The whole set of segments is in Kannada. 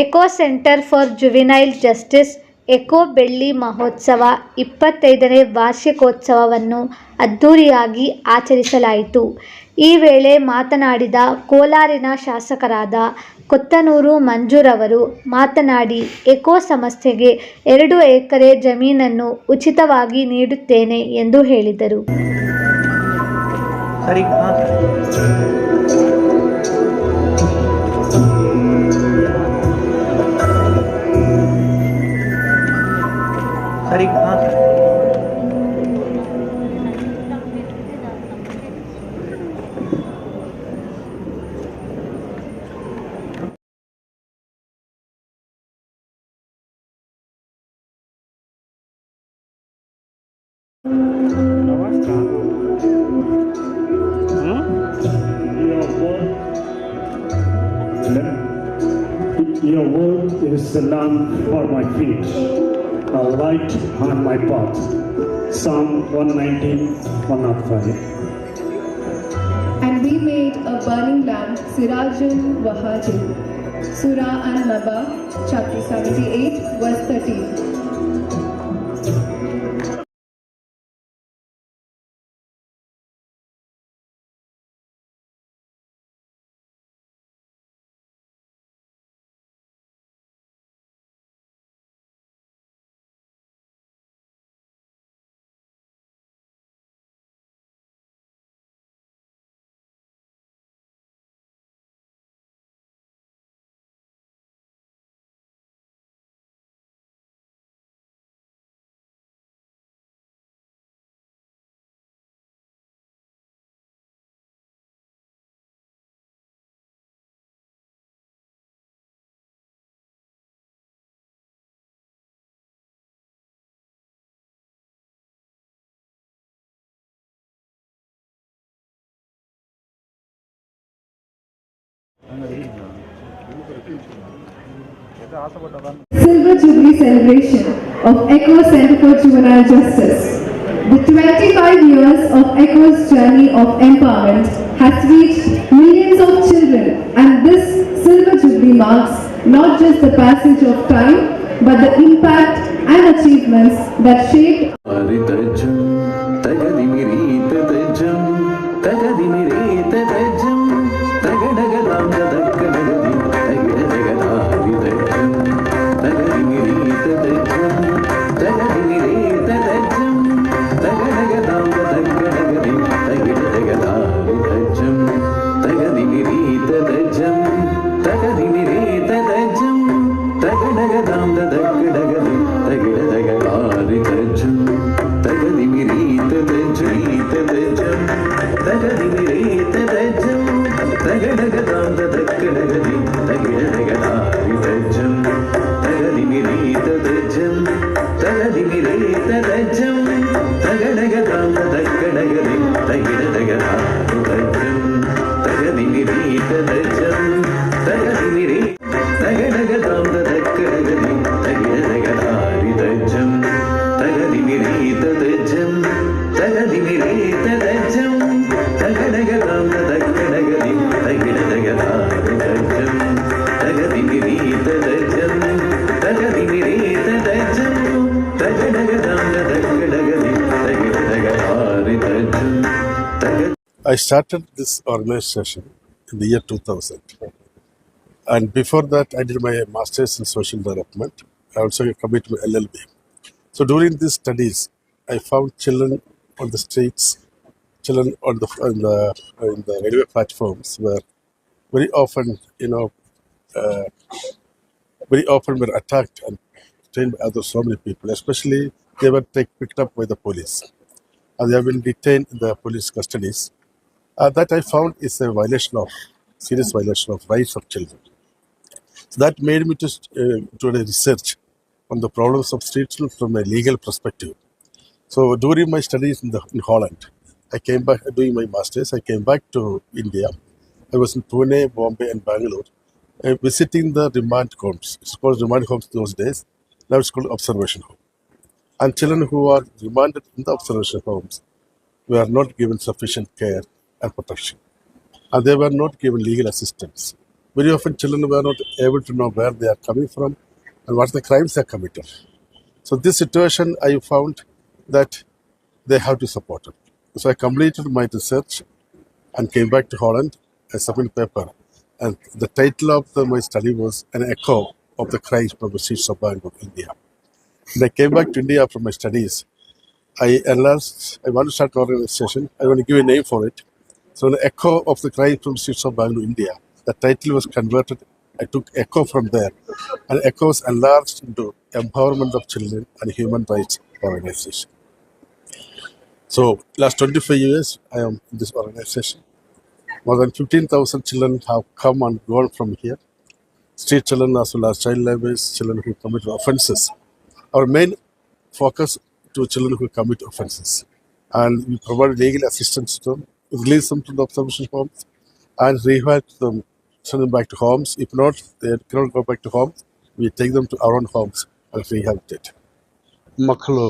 Echo centre for juvenile justice, echo ಬೆಳ್ಳಿ ಮಹೋತ್ಸವ ಇಪ್ಪತ್ತೈದನೇ ವಾರ್ಷಿಕೋತ್ಸವವನ್ನು ಅದ್ಧೂರಿಯಾಗಿ ಆಚರಿಸಲಾಯಿತು. ಈ ವೇಳೆ ಮಾತನಾಡಿದ ಕೋಲಾರಿನ ಶಾಸಕರಾದ ಕೊತ್ತನೂರು ಮಂಜುರವರು ಮಾತನಾಡಿ, ಎಕೋ ಸಂಸ್ಥೆಗೆ ಎರಡು ಎಕರೆ ಜಮೀನನ್ನು ಉಚಿತವಾಗಿ ನೀಡುತ್ತೇನೆ ಎಂದು ಹೇಳಿದರು. ಸರಿ ಹಾಂ ಸರಿ ಹಾಂ Your word is a lamp for my feet, a light on my path. Psalm 119, 105. And we made a burning lamp, Sirajul Wahajil. Surah An Naba, chapter 78, verse 13. Silver Jubilee celebration of ECHO Center for Juvenile Justice. The 25 years of ECHO's journey of empowerment has reached millions of children and this Silver Jubilee marks not just the passage of time but the impact and achievements that shaped தகரி தகரி I started this organization in the year 2000. And before that, I did my master's in social development. I also committed my LLB. So during these studies, I found children on the streets, children on the, on the, on the railway platforms were very often, you know, uh, very often were attacked and detained by other so many people, especially they were take, picked up by the police. And they have been detained in the police custodies. Uh, that I found is a violation of serious violation of rights of children. So that made me to uh, do a research on the problems of street children from a legal perspective. So during my studies in, the, in Holland, I came back doing my masters. I came back to India. I was in Pune, Bombay, and Bangalore, uh, visiting the remand homes. It's called remand homes those days. Now it's called observation home. And children who are remanded in the observation homes were not given sufficient care and protection. And they were not given legal assistance. very often children were not able to know where they are coming from and what the crimes they are committed. So this situation, I found that they have to support it. So I completed my research and came back to Holland. I submitted paper, and the title of the, my study was an echo of the crimes from the streets of Bangalore, India. When I came back to India from my studies, I enlarged. I want to start an organization. I want to give a name for it. So, an echo of the crimes from streets of Bangalore, India. The title was converted. I took echo from there, and echo was enlarged into empowerment of children and human rights organization. So, last 25 years, I am in this organization. More than 15,000 children have come and gone from here. Street children as well as child laborers, children who commit offences. Our main focus to children who commit offences. And we provide legal assistance to them, release them from the observation homes, and rehab them, send them back to homes. If not, they cannot go back to homes. We take them to our own homes and rehabilitate. ಮಕ್ಕಳು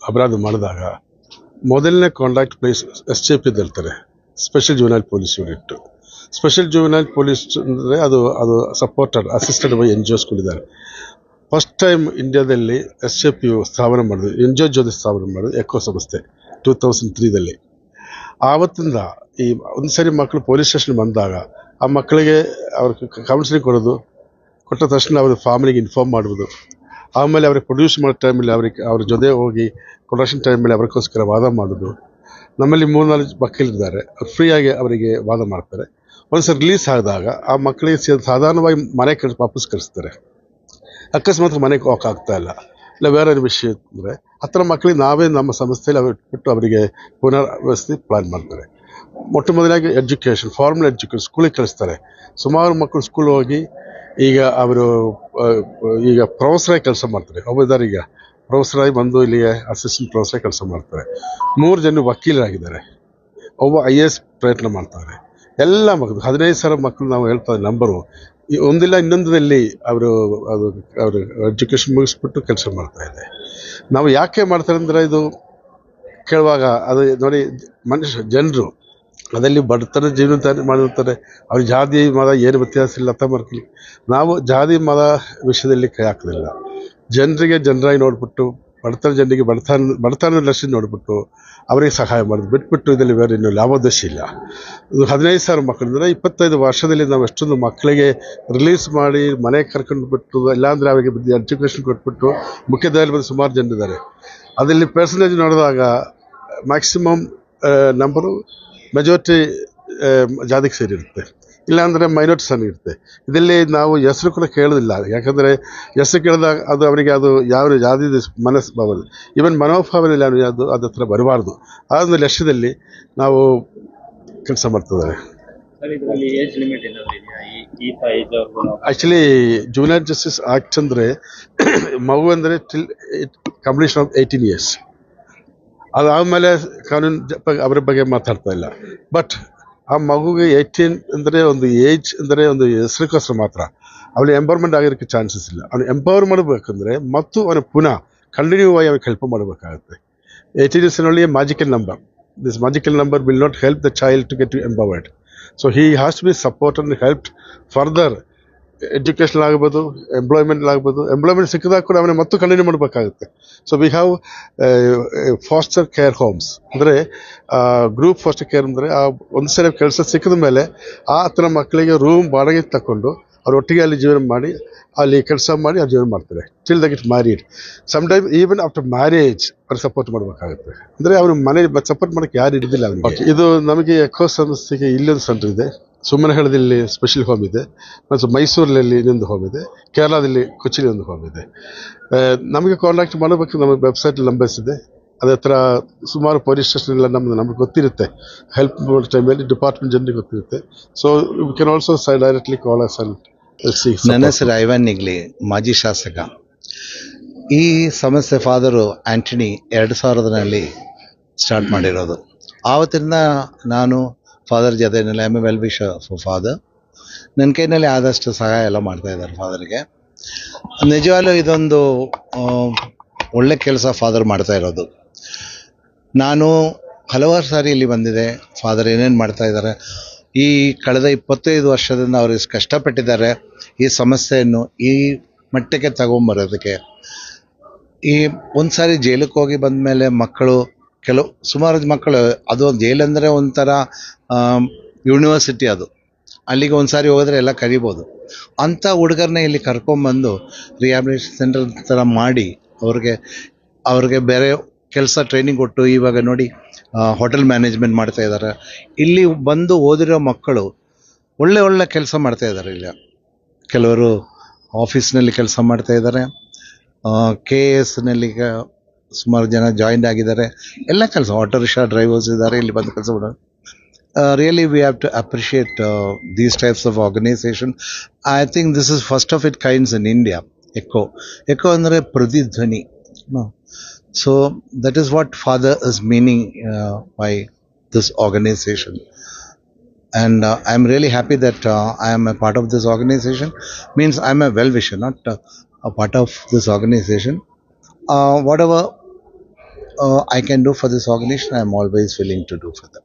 ಅಪರಾಧ ಮಾಡಿದಾಗ ಮೊದಲನೇ contact place S J P ಇರ್ತಾರೆ special juvenile police unit special juvenile police ಅಂದರೆ ಅದು ಅದು supported assisted by N G ಒಸ್ಗಳಿದ್ದಾರೆ first time ಇಂಡಿಯಾದಲ್ಲಿ ಎಸ್ ಎ ಪಿ ಸ್ಥಾಪನೆ ಮಾಡಿದ್ರು ಎನ್ ಜಿ ಒ ಜೊತೆ ಸ್ಥಾಪನೆ ಮಾಡಿದ್ರು ಎಕೋ ಸಂಸ್ಥೆ ಟೂ ತೌಸಂಡ್ ತ್ರೀದಲ್ಲಿ ಆವತ್ತಿಂದ ಈ ಒಂದು ಸರಿ ಮಕ್ಕಳು ಪೊಲೀಸ್ ಸ್ಟೇಷನ್ ಬಂದಾಗ ಆ ಮಕ್ಕಳಿಗೆ ಅವ್ರ ಕೌನ್ಸಿಲಿಂಗ್ ಕೊಡೋದು, ಕೊಟ್ಟ ತಕ್ಷಣ ಅವ್ರ ಫ್ಯಾಮಿಲಿಗೆ ಇನ್ಫಾರ್ಮ್ ಮಾಡುವುದು ಆಮೇಲೆ ಅವ್ರಿಗೆ ಪ್ರೊಡ್ಯೂಸ್ ಮಾಡೋ ಟೈಮಲ್ಲಿ ಅವ್ರಿಗೆ ಅವ್ರ ಜೊತೆ ಹೋಗಿ ಪ್ರೊಡಕ್ಷನ್ ಟೈಮಲ್ಲಿ ಅವ್ರಿಗೋಸ್ಕರ ವಾದ ಮಾಡೋದು. ನಮ್ಮಲ್ಲಿ ಮೂರು ಮೂರ್ನಾಲ್ಕು ಮಕ್ಕಳಿದ್ದಾರೆ ಫ್ರೀಯಾಗಿ ಅವರಿಗೆ ವಾದ ಮಾಡ್ತಾರೆ. ಒಂದ್ಸರಿ ರಿಲೀಸ್ ಆದಾಗ ಆ ಮಕ್ಕಳಿಗೆ ಸಾಧಾರಣವಾಗಿ ಮನೆ ಕಳಿಸ್ ವಾಪಸ್ ಕಳಿಸ್ತಾರೆ ಅಕಸ್ಮಾತ್ ಮನೆಗೆ ಹೋಗಕ್ಕಾಗ್ತಾ ಇಲ್ಲ. ಇಲ್ಲ, ಬೇರೆ ವಿಷಯ ಅಂದರೆ ಥರ ಮಕ್ಕಳಿಗೆ ನಾವೇ ನಮ್ಮ ಸಂಸ್ಥೆಯಲ್ಲಿ ಅವ್ರು ಬಿಟ್ಟು ಅವರಿಗೆ ಪುನರ್ವಸತಿ ಪ್ಲಾನ್ ಮಾಡ್ತಾರೆ. ಮೊಟ್ಟ ಮೊದಲಾಗಿ ಎಜುಕೇಷನ್ ಫಾರ್ಮಲ್ ಎಜುಕೇಷನ್ ಸ್ಕೂಲಿಗೆ ಕಳಿಸ್ತಾರೆ. ಸುಮಾರು ಮಕ್ಕಳು ಸ್ಕೂಲ್ ಹೋಗಿ ಈಗ ಅವರು ಈಗ ಪ್ರೊಫೆಸರಾಗಿ ಕೆಲಸ ಮಾಡ್ತಾರೆ. ಒಬ್ಬ ಇದ್ದಾರೆ ಈಗ ಪ್ರೊಫೆಸರಾಗಿ ಬಂದು ಇಲ್ಲಿಗೆ ಅಸಿಸ್ಟೆಂಟ್ ಪ್ರೊಫೆಸರಾಗಿ ಕೆಲಸ ಮಾಡ್ತಾರೆ. ಮೂರು ಜನ ವಕೀಲರಾಗಿದ್ದಾರೆ. ಒಬ್ಬ ಐ ಎ ಎಸ್ ಪ್ರಯತ್ನ ಮಾಡ್ತಾರೆ. ಎಲ್ಲ ಮಕ್ಕಳು, ಹದಿನೈದು ಸಾವಿರ ಮಕ್ಕಳು ನಾವು ಹೇಳ್ತಾ ನಂಬರು ಒಂದಿಲ್ಲ ಇನ್ನೊಂದರಲ್ಲಿ ಅವರು, ಅದು, ಅವರು ಎಜುಕೇಷನ್ ಮುಗಿಸ್ಬಿಟ್ಟು ಕೆಲಸ ಮಾಡ್ತಾ ಇದೆ ನಾವು ಯಾಕೆ ಮಾಡ್ತಾರೆ ಅಂದರೆ ಇದು ಕೇಳುವಾಗ ಅದು ನೋಡಿ ಮನುಷ್ಯ ಜನರು, ಅದರಲ್ಲಿ ಬಡತನ ಜೀವನ ಮಾಡಿರ್ತಾರೆ. ಅವ್ರ ಜಾತಿ ಮದ ಏನು ವ್ಯತ್ಯಾಸ ಇಲ್ಲ ಮಾಡ್ಕೊಳ್ಳಿ. ನಾವು ಜಾತಿ ಮದ ವಿಷಯದಲ್ಲಿ ಕೈ ಹಾಕೋದಿಲ್ಲ. ಜನರಿಗೆ ಜನರಾಗಿ ನೋಡ್ಬಿಟ್ಟು ಬಡತನ ಜನರಿಗೆ ಬಡತನ ಬಡತನ ಲಕ್ಷ ನೋಡಿಬಿಟ್ಟು ಅವರಿಗೆ ಸಹಾಯ ಮಾಡೋದು. ಬಿಟ್ಬಿಟ್ಟು ಇದರಲ್ಲಿ ಬೇರೆ ಇನ್ನೂ ಲಾಭೋದ್ದೇಶ ಇಲ್ಲ. ಹದಿನೈದು ಸಾವಿರ ಮಕ್ಕಳಿಂದ ಇಪ್ಪತ್ತೈದು ವರ್ಷದಲ್ಲಿ ನಾವು ಎಷ್ಟೊಂದು ಮಕ್ಕಳಿಗೆ ರಿಲೀಸ್ ಮಾಡಿ ಮನೆಗೆ ಕರ್ಕೊಂಡು ಬಿಟ್ಟು, ಇಲ್ಲಾಂದರೆ ಅವರಿಗೆ ಎಜುಕೇಷನ್ ಕೊಟ್ಬಿಟ್ಟು ಮುಖ್ಯದಾರಿ ಬಂದು ಸುಮಾರು ಜನರಿದ್ದಾರೆ. ಅದರಲ್ಲಿ ಪರ್ಸೆಂಟೇಜ್ ನೋಡಿದಾಗ ಮ್ಯಾಕ್ಸಿಮಮ್ ನಂಬರು ಮೆಜಾರಿಟಿ ಜಾತಿಗೆ ಸೇರಿರುತ್ತೆ. ಇಲ್ಲಾಂದರೆ ಮೈನಾರಿಟಿ ಸಣ್ಣ ಇರುತ್ತೆ. ಇದರಲ್ಲಿ ನಾವು ಹೆಸರು ಕೂಡ ಕೇಳೋದಿಲ್ಲ. ಯಾಕಂದರೆ ಹೆಸರು ಕೇಳಿದಾಗ ಅದು ಅವರಿಗೆ ಅದು ಯಾವ ಯಾವುದೇ ಮನಸ್ಸು ಭಾವನೆ ಈವನ್ ಮನೋಭಾವನೆಯಲ್ಲಿ ಇಲ್ಲ ಅದು ಅದ ಹತ್ರ ಬರಬಾರ್ದು. ಆ ಒಂದು ಲಕ್ಷ್ಯದಲ್ಲಿ ನಾವು ಕೆಲಸ ಮಾಡ್ತಿದ್ದಾರೆ. ಆ್ಯಕ್ಚುಲಿ ಜೂನಿಯರ್ ಜಸ್ಟಿಸ್ ಆ್ಯಕ್ಟ್ ಅಂದರೆ ಮಗು ಅಂದರೆ till completion of eighteen years ಅದಾದಮೇಲೆ ಕಾನೂನು ಅವರ ಬಗ್ಗೆ ಮಾತಾಡ್ತಾ ಇಲ್ಲ. ಬಟ್ ಆ ಮಗುಗೆ ಏಯ್ಟೀನ್ ಅಂದರೆ ಒಂದು ಏಜ್ ಅಂದರೆ ಒಂದು ಹೆಸರಿಗೋಸ್ಕರ ಮಾತ್ರ. ಅವಳು ಎಂಪವರ್ಮೆಂಟ್ ಆಗಿರೋಕ್ಕೆ ಚಾನ್ಸಸ್ ಇಲ್ಲ. ಅವನು ಎಂಪವರ್ ಮಾಡಬೇಕಂದ್ರೆ ಮತ್ತು ಅವನು ಪುನಃ ಕಂಟಿನ್ಯೂ ಆಗಿ ಅವ್ರಿಗೆ ಹೆಲ್ಪ್ ಮಾಡಬೇಕಾಗುತ್ತೆ. Eighteen years only magical number this magical number will not help the child to get empowered so he has to be support and help further education ಆಗ್ಬೋದು ಎಂಪ್ಲಾಯ್ಮೆಂಟ್ ಆಗ್ಬೋದು ಎಂಪ್ಲಾಯ್ಮೆಂಟ್ ಸಿಕ್ಕಿದಾಗ ಕೂಡ ಅವನೇ ಮತ್ತೆ ಕಂಟಿನ್ಯೂ ಮಾಡಬೇಕಾಗುತ್ತೆ. So we have foster care homes ಅಂದರೆ ಗ್ರೂಪ್ ಫಾಸ್ಟರ್ ಕೇರ್ ಅಂದರೆ, ಆ ಒಂದು ಸರಿ ಕೆಲಸ ಸಿಕ್ಕಿದ ಮೇಲೆ ಆ ಹತ್ರ ಮಕ್ಕಳಿಗೆ ರೂಮ್ ಬಾಡಿಗೆ ತಗೊಂಡು ಅವ್ರು ಒಟ್ಟಿಗೆ ಅಲ್ಲಿ ಜೀವನ ಮಾಡಿ, ಅಲ್ಲಿ ಕೆಲಸ ಮಾಡಿ ಅವ್ರು ಜೀವನ ಮಾಡ್ತಾರೆ. Till the get married sometime even after marriage ಅವ್ರು ಸಪೋರ್ಟ್ ಮಾಡಬೇಕಾಗುತ್ತೆ. ಅಂದರೆ, ಅವ್ರ ಮನೆ ಸಪೋರ್ಟ್ ಮಾಡೋಕ್ಕೆ ಯಾರು ಹಿಡಿದಿಲ್ಲ ಅವ್ರಿಗೆ. ಇದು ನಮಗೆ ಎಕೋ ಸಂಸ್ಥೆಗೆ ಇಲ್ಲೊಂದು ಸೆಂಟರ್ ಇದೆ. ಸುಮ್ಮನಹಳ್ಳದಲ್ಲಿ ಸ್ಪೆಷಲ್ ಹೋಮ್ ಇದೆ. ಮತ್ತು ಮೈಸೂರಿನಲ್ಲಿ ಇನ್ನೊಂದು ಹೋಮ್ ಇದೆ. ಕೇರಳದಲ್ಲಿ ಕೊಚ್ಚಿಲಿ ಒಂದು ಹೋಮ್ ಇದೆ. ನಮಗೆ ಕಾಂಟ್ಯಾಕ್ಟ್ ಮಾಡಬೇಕು. ನಮ್ಮ ವೆಬ್ಸೈಟ್ ನಂಬರ್ಸ್ ಇದೆ. ಅದೇ ಥರ ಸುಮಾರು ಪೊಲೀಸ್ ಸ್ಟೇಷನ್ ಎಲ್ಲ ನಮ್ಮ ನಮಗೆ ಗೊತ್ತಿರುತ್ತೆ. ಹೆಲ್ಪ್ ಟೈಮಲ್ಲಿ ಡಿಪಾರ್ಟ್ಮೆಂಟ್ ಜನರಿಗೆ ಗೊತ್ತಿರುತ್ತೆ. So you can also say directly call us and ನನ್ನ ಹೆಸರು ಐವನ್ ನಿಗ್ಲಿ, ಮಾಜಿ ಶಾಸಕ. ಈ ಸಮಸ್ಯೆ ಫಾದರು ಆಂಟನಿ ಎರಡು ಸಾವಿರದಲ್ಲಿ ಸ್ಟಾರ್ಟ್ ಮಾಡಿರೋದು. ಆವತ್ತಿಂದ ನಾನು ಫಾದರ್ ಜೊತೆಯಲ್ಲಿ M A well wish father ನನ್ನ ಕೈನಲ್ಲಿ ಆದಷ್ಟು ಸಹಾಯ ಎಲ್ಲ ಮಾಡ್ತಾ ಇದ್ದಾರೆ ಫಾದರ್ಗೆ ನಿಜವಾಗ್ಲೂ ಇದೊಂದು ಒಳ್ಳೆ ಕೆಲಸ ಫಾದರ್ ಮಾಡ್ತಾ ಇರೋದು. ನಾನು ಹಲವಾರು ಸಾರಿ ಇಲ್ಲಿ ಬಂದಿದೆ ಫಾದರ್ ಏನೇನು ಮಾಡ್ತಾ ಇದ್ದಾರೆ. ಈ ಕಳೆದ ಇಪ್ಪತ್ತೈದು ವರ್ಷದಿಂದ ಅವರು ಕಷ್ಟಪಟ್ಟಿದ್ದಾರೆ, ಈ ಸಮಸ್ಯೆಯನ್ನು ಈ ಮಟ್ಟಕ್ಕೆ ತಗೊಂಬರೋದಕ್ಕೆ. ಈ ಒಂದು ಸಾರಿ ಜೈಲಿಗೆ ಹೋಗಿ ಬಂದ ಮೇಲೆ ಮಕ್ಕಳು ಕೆಲವು ಸುಮಾರು ಮಕ್ಕಳು, ಅದು ಜೈಲಂದರೆ ಒಂಥರ ಯೂನಿವರ್ಸಿಟಿ ಅದು. ಅಲ್ಲಿಗೆ ಒಂದು ಸಾರಿ ಹೋದರೆ ಎಲ್ಲ ಕರಿಬೋದು. ಅಂಥ ಹುಡುಗರನ್ನ ಇಲ್ಲಿ ಕರ್ಕೊಂಬಂದು ರಿಹಾಬಿಲಿಟೇಷನ್ ಸೆಂಟರ್ ಥರ ಮಾಡಿ, ಅವ್ರಿಗೆ ಅವ್ರಿಗೆ ಬೇರೆ ಕೆಲಸ ಟ್ರೈನಿಂಗ್ ಕೊಟ್ಟು ಇವಾಗ ನೋಡಿ ಹೋಟೆಲ್ ಮ್ಯಾನೇಜ್ಮೆಂಟ್ ಮಾಡ್ತಾ ಇದ್ದಾರೆ ಇಲ್ಲಿ ಬಂದು ಓದಿರೋ ಮಕ್ಕಳು ಒಳ್ಳೆ ಒಳ್ಳೆ ಕೆಲಸ ಮಾಡ್ತಾ ಇದ್ದಾರೆ ಇಲ್ಲಿ. ಕೆಲವರು ಆಫೀಸ್ನಲ್ಲಿ ಕೆಲಸ ಮಾಡ್ತಾ ಇದ್ದಾರೆ ಕೆ ಎಸ್ನಲ್ಲಿ ಸುಮಾರು ಜನ ಜಾಯಿನ್ ಆಗಿದ್ದಾರೆ. ಎಲ್ಲ ಕೆಲಸ ಆಟೋ ರಿಕ್ಷಾ ಡ್ರೈವರ್ಸ್ ಇದ್ದಾರೆ ಇಲ್ಲಿ ಬಂದು ಕೆಲಸ ಮಾಡೋದು really we have to appreciate these types of organisation I think this is first of it kinds in India echo echo ಅಂದರೆ ಪ್ರತಿಧ್ವನಿ so that is what father is meaning by this organisation and uh, I'm really happy that uh, I am a part of this organization. Means I'm a well wisher, not uh, a part of this organization. Uh, whatever uh, I can do for this organization, I'm always willing to do for them.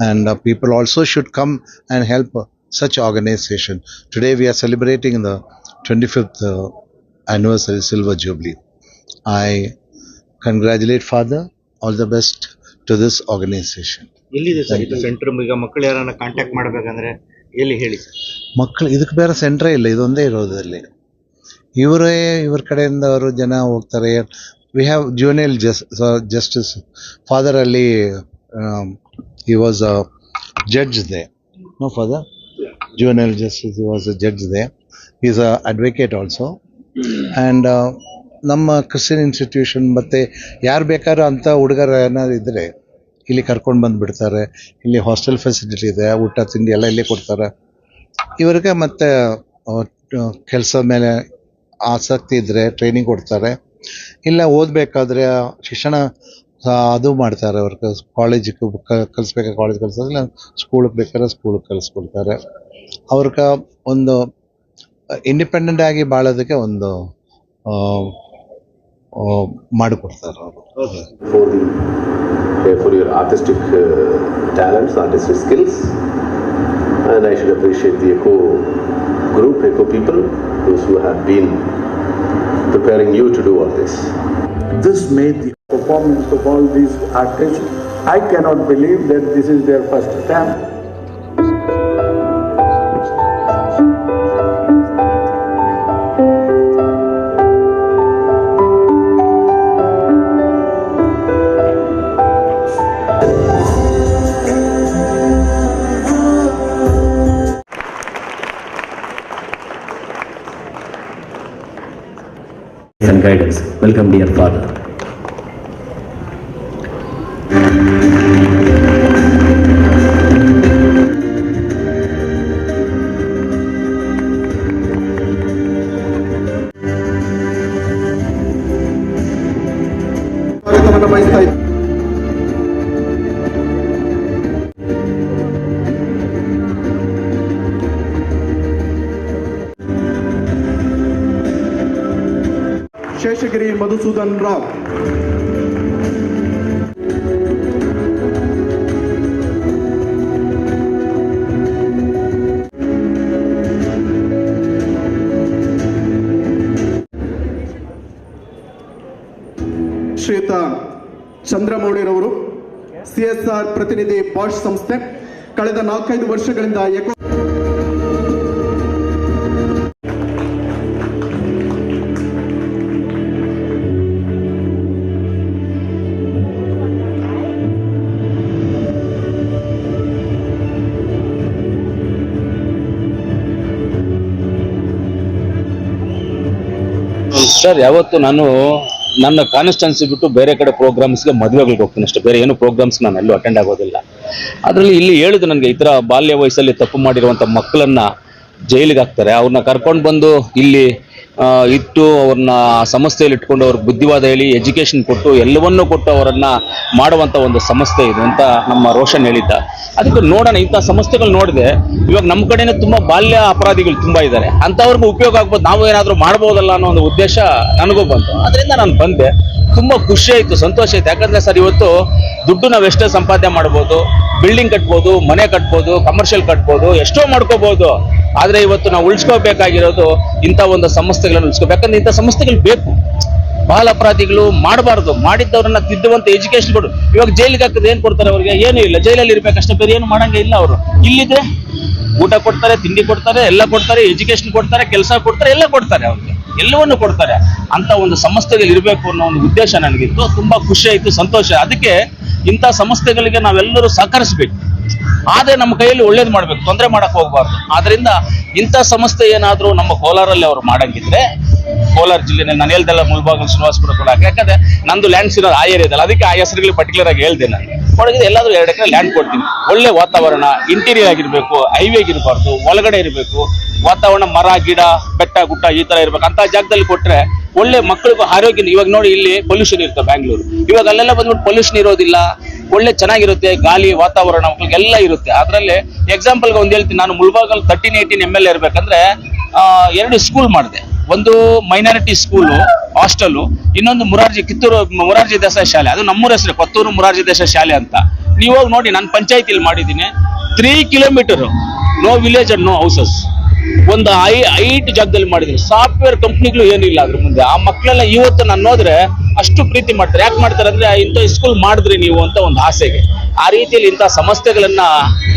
And uh, people also should come and help uh, such organization. Today we are celebrating the 25th uh, anniversary Silver Jubilee. I congratulate Father. All the best to this organization. ಎಲ್ಲಿದೆ ಸರ್ ಇದು ಸೆಂಟರ್ ಈಗ ಮಕ್ಕಳು ಯಾರನ್ನ ಕಾಂಟ್ಯಾಕ್ಟ್ ಮಾಡ್ಬೇಕಂದ್ರೆ ಎಲ್ಲಿ ಹೇಳಿ ಸರ್ ಮಕ್ಕಳು ಇದಕ್ಕೆ ಬೇರೆ ಸೆಂಟ್ರೇ ಇಲ್ಲ ಇದೊಂದೇ ಇರೋದಲ್ಲಿ ಇವರೇ ಇವ್ರ ಕಡೆಯಿಂದ ಅವರು ಜನ ಹೋಗ್ತಾರೆ we have Juniel jus justice father ಅಲ್ಲಿ he was a judge they know father juvenile justice he was a judge they is a advocate also and ನಮ್ಮ ಕ್ರಿಶ್ಚಿಯನ್ ಇನ್ಸ್ಟಿಟ್ಯೂಷನ್ ಮತ್ತು ಯಾರು ಬೇಕಾದ್ರೂ ಅಂಥ ಹುಡುಗರು ಏನಾದ್ರು ಇದ್ದರೆ ಇಲ್ಲಿ ಕರ್ಕೊಂಡು ಬಂದುಬಿಡ್ತಾರೆ. ಇಲ್ಲಿ ಹಾಸ್ಟೆಲ್ ಫೆಸಿಲಿಟಿ ಇದೆ ಊಟ ತಿಂಡಿ ಎಲ್ಲ ಇಲ್ಲೇ ಕೊಡ್ತಾರೆ. ಇವರಿಗೆ ಮತ್ತು ಕೆಲಸ ಮೇಲೆ ಆಸಕ್ತಿ ಇದ್ದರೆ ಟ್ರೈನಿಂಗ್ ಕೊಡ್ತಾರೆ. ಇಲ್ಲ, ಓದ್ಬೇಕಾದ್ರೆ ಶಿಕ್ಷಣ ಅದು ಮಾಡ್ತಾರೆ ಅವ್ರು. ಕಾಲೇಜಿಗೆ ಕ, ಕಲಿಸ್ಬೇಕಾದ್ರೆ ಕಾಲೇಜ್ ಕಲಿಸೋದು ಇಲ್ಲ ಸ್ಕೂಲ್ಗೆ ಬೇಕಾದ್ರೆ ಸ್ಕೂಲ್ಗೆ ಕಲಿಸ್ಕೊಡ್ತಾರೆ. ಅವ್ರಿಗೆ ಒಂದು ಇಂಡಿಪೆಂಡೆಂಟ್ ಆಗಿ ಬಾಳೋದಕ್ಕೆ ಒಂದು ಮಾಡಿಕೊಡ್ತಾರೆ ಅವರು. For artistic talents artistic skills I should appreciate the echo group echo people whose who preparing you to do all this. This made the performance of all these artists. I cannot believe that this is their first attempt. And guidance. Welcome, dear Father. C S R ಪ್ರತಿನಿಧಿ ಬಾಷ್ ಸಂಸ್ಥೆ ಕಳೆದ ನಾಲ್ಕೈದು ವರ್ಷಗಳಿಂದ ಎಕೋ ಸರ್ ಯಾವತ್ತು ನಾನು ನನ್ನ ಕಾನ್ಸ್ಟೆನ್ಸಿ ಬಿಟ್ಟು ಬೇರೆ ಕಡೆ ಪ್ರೋಗ್ರಾಮ್ಸ್ಗೆ ಮದುವೆಗಳಿಗೆ ಹೋಗ್ತೀನಿ ಅಷ್ಟೇ. ಬೇರೆ ಏನು ಪ್ರೋಗ್ರಾಮ್ಸ್ ನಾನು ಎಲ್ಲೂ ಅಟೆಂಡ್ ಆಗೋದಿಲ್ಲ. ಅದರಲ್ಲಿ ಇಲ್ಲಿ ಹೇಳಿದ್ರು ನನಗೆ ಈ ಥರ ಬಾಲ್ಯ ವಯಸ್ಸಲ್ಲಿ ತಪ್ಪು ಮಾಡಿರುವಂಥ ಮಕ್ಕಳನ್ನ ಜೈಲಿಗೆ ಹಾಕ್ತಾರೆ. ಅವ್ರನ್ನ ಕರ್ಕೊಂಡು ಬಂದು ಇಲ್ಲಿ ಇಟ್ಟು ಅವ್ರನ್ನ ಸಂಸ್ಥೆಯಲ್ಲಿ ಇಟ್ಕೊಂಡು ಅವ್ರಿಗೆ ಬುದ್ಧಿವಾದ ಹೇಳಿ ಎಜುಕೇಶನ್ ಕೊಟ್ಟು ಎಲ್ಲವನ್ನೂ ಕೊಟ್ಟು ಅವರನ್ನ ಮಾಡುವಂತ ಒಂದು ಸಂಸ್ಥೆ ಇದು ಅಂತ ನಮ್ಮ ರೋಷನ್ ಹೇಳಿದ್ದ. ಅದಕ್ಕೆ ನೋಡೋಣ, ಇಂಥ ಸಂಸ್ಥೆಗಳು ನೋಡಿದೆ ಇವಾಗ ನಮ್ಮ ಕಡೆನೇ ತುಂಬಾ ಬಾಲ್ಯ ಅಪರಾಧಿಗಳು ತುಂಬಾ ಇದ್ದಾರೆ. ಅಂಥವ್ರಿಗೂ ಉಪಯೋಗ ಆಗ್ಬೋದು, ನಾವು ಏನಾದರೂ ಮಾಡ್ಬೋದಲ್ಲ ಅನ್ನೋ ಒಂದು ಉದ್ದೇಶ ನನಗೂ ಬಂತು. ಅದರಿಂದ ನಾನು ಬಂದೆ. ತುಂಬಾ ಖುಷಿ ಆಯ್ತು, ಸಂತೋಷ ಆಯ್ತು. ಯಾಕಂದ್ರೆ ಸರ್, ಇವತ್ತು ದುಡ್ಡು ನಾವು ಎಷ್ಟೇ ಸಂಪಾದನೆ ಮಾಡ್ಬೋದು ಬಿಲ್ಡಿಂಗ್ ಕಟ್ಬೋದು, ಮನೆ ಕಟ್ಬೋದು ಕಮರ್ಷಿಯಲ್ ಕಟ್ಬೋದು, ಎಷ್ಟೋ ಮಾಡ್ಕೋಬಹುದು ಆದ್ರೆ ಇವತ್ತು ನಾವು ಉಳಿಸ್ಕೋಬೇಕಾಗಿರೋದು ಇಂಥ ಒಂದು ಸಂಸ್ಥೆಗಳನ್ನು ಉಳಿಸ್ಕೋಬೇಕು ಯಾಕಂದ್ರೆ ಇಂಥ ಸಂಸ್ಥೆಗಳು ಬೇಕು. ಬಾಲ ಅಪರಾಧಿಗಳು ಮಾಡಬಾರ್ದು. ಮಾಡಿದ್ದವ್ರನ್ನ ತಿದ್ದುವಂತ ಎಜುಕೇಶನ್ ಕೊಡು. ಇವಾಗ ಜೈಲಿಗೆ ಹಾಕಿದ್ರೆ ಏನ್ ಕೊಡ್ತಾರೆ ಅವ್ರಿಗೆ? ಏನೂ ಇಲ್ಲ. ಜೈಲಲ್ಲಿ ಇರ್ಬೇಕಷ್ಟೇ ಬೇರೆ ಏನು ಮಾಡಂಗೆ ಇಲ್ಲ ಅವರು. ಇಲ್ಲಿದ್ರೆ ಊಟ ಕೊಡ್ತಾರೆ, ತಿಂಡಿ ಕೊಡ್ತಾರೆ, ಎಲ್ಲ ಕೊಡ್ತಾರೆ ಎಜುಕೇಶನ್ ಕೊಡ್ತಾರೆ, ಕೆಲಸ ಕೊಡ್ತಾರೆ, ಎಲ್ಲ ಕೊಡ್ತಾರೆ ಅವ್ರಿಗೆ. ಎಲ್ಲವನ್ನು ಕೊಡ್ತಾರೆ. ಅಂತ ಒಂದು ಸಂಸ್ಥೆಗಳು ಇರಬೇಕು ಅನ್ನೋ ಒಂದು ಉದ್ದೇಶ ನನಗಿತ್ತು. ತುಂಬಾ ಖುಷಿ ಆಯ್ತು, ಸಂತೋಷ. ಅದಕ್ಕೆ ಇಂಥ ಸಂಸ್ಥೆಗಳಿಗೆ ನಾವೆಲ್ಲರೂ ಸಹಕರಿಸಬೇಕು. ಆದ್ರೆ ನಮ್ಮ ಕೈಯಲ್ಲಿ ಒಳ್ಳೇದು ಮಾಡ್ಬೇಕು, ತೊಂದರೆ ಮಾಡಕ್ ಹೋಗ್ಬಾರ್ದು. ಆದ್ರಿಂದ ಇಂಥ ಸಂಸ್ಥೆ ಏನಾದರೂ ನಮ್ಮ ಕೋಲಾರಲ್ಲಿ ಅವ್ರು ಮಾಡಂಗಿದ್ರೆ, ಕೋಲಾರ ಜಿಲ್ಲೆನಲ್ಲಿ ನಾನು ಹೇಳ್ದಲ್ಲ ಮುಳ್ಬಾಗಲ್ ಶ್ರೀನಿವಾಸಪುರ ಕೂಡ ಯಾಕಂದ್ರೆ ನಂದು ಲ್ಯಾಂಡ್ಸ್ ಇರೋದು ಆ ಏರಿಯಾದಲ್ಲಿ ಅದಕ್ಕೆ ಆ ಹೆಸರುಗಳು ಪರ್ಟಿಕ್ಯುಲರ್ ಆಗಿ ಹೇಳ್ದೆ ನಾನು. ಕೊಡಗಿದ್ರೆ ಎಲ್ಲಾದ್ರೂ ಎರಡು ಎಕರೆ ಲ್ಯಾಂಡ್ ಕೊಡ್ತೀನಿ. ಒಳ್ಳೆ ವಾತಾವರಣ ಇಂಟೀರಿಯರ್ ಆಗಿರ್ಬೇಕು ಹೈವೇ ಆಗಿರಬಾರ್ದು, ಒಳಗಡೆ ಇರಬೇಕು, ವಾತಾವರಣ ಮರ, ಗಿಡ, ಬೆಟ್ಟ ಗುಟ್ಟ ಈ ತರ ಇರ್ಬೇಕು. ಅಂತ ಜಾಗದಲ್ಲಿ ಕೊಟ್ರೆ ಒಳ್ಳೆ ಮಕ್ಕಳಿಗೂ ಆರೋಗ್ಯ ಇವಾಗ ನೋಡಿ ಇಲ್ಲಿ ಪೊಲ್ಯೂಷನ್ ಇರುತ್ತೆ ಬ್ಯಾಂಗ್ಳೂರು ಇವಾಗ ಅಲ್ಲೆಲ್ಲ ಬಂದ್ಬಿಟ್ಟು ಪೊಲ್ಯೂಷನ್ ಇರೋದಿಲ್ಲ. ಒಳ್ಳೆ ಚೆನ್ನಾಗಿರುತ್ತೆ, ಗಾಳಿ, ವಾತಾವರಣ ಎಲ್ಲ ಇರುತ್ತೆ. ಅದರಲ್ಲಿ ಎಕ್ಸಾಂಪಲ್ಗೆ ಒಂದು ಹೇಳ್ತೀನಿ. ನಾನು Mulbagal thirteen eighteen M L ಇರ್ಬೇಕಂದ್ರೆ ಎರಡು ಸ್ಕೂಲ್ ಮಾಡಿದೆ. ಒಂದು ಮೈನಾರಿಟಿ ಸ್ಕೂಲು ಹಾಸ್ಟೆಲು ಇನ್ನೊಂದು ಮುರಾರ್ಜಿ ಕಿತ್ತೂರು, ಮುರಾರ್ಜಿ ದೇಸಾಯಿ ಶಾಲೆ. ಅದು ನಮ್ಮೂರ ಹೆಸರು, ಕೊತ್ತೂರು ಮುರಾರ್ಜಿ ದೇಸಾಯಿ ಶಾಲೆ ಅಂತ. ನೀವು ಹೋಗಿ ನೋಡಿ, ನಾನು ಪಂಚಾಯತಿಲಿ ಮಾಡಿದ್ದೀನಿ. Three kilometre no village and no houses ಒಂದು ಐ, ಐಟ್ ಜಾಗದಲ್ಲಿ ಮಾಡಿದ್ದೀನಿ. ಸಾಫ್ಟ್ವೇರ್ ಕಂಪ್ನಿಗಳು ಏನಿಲ್ಲ ಅದ್ರ ಮುಂದೆ. ಆ ಮಕ್ಕಳೆಲ್ಲ ಇವತ್ತು ನಾನು ಹೋದ್ರೆ ಅಷ್ಟು ಪ್ರೀತಿ ಮಾಡ್ತಾರೆ. ಯಾಕೆ ಮಾಡ್ತಾರೆ ಅಂದ್ರೆ ಇಂಥ ಸ್ಕೂಲ್ ಮಾಡಿದ್ರಿ ನೀವು ಅಂತ ಒಂದು ಆಸೆಗೆ. ಆ ರೀತಿಯಲ್ಲಿ ಇಂಥ ಸಮಸ್ಯೆಗಳನ್ನ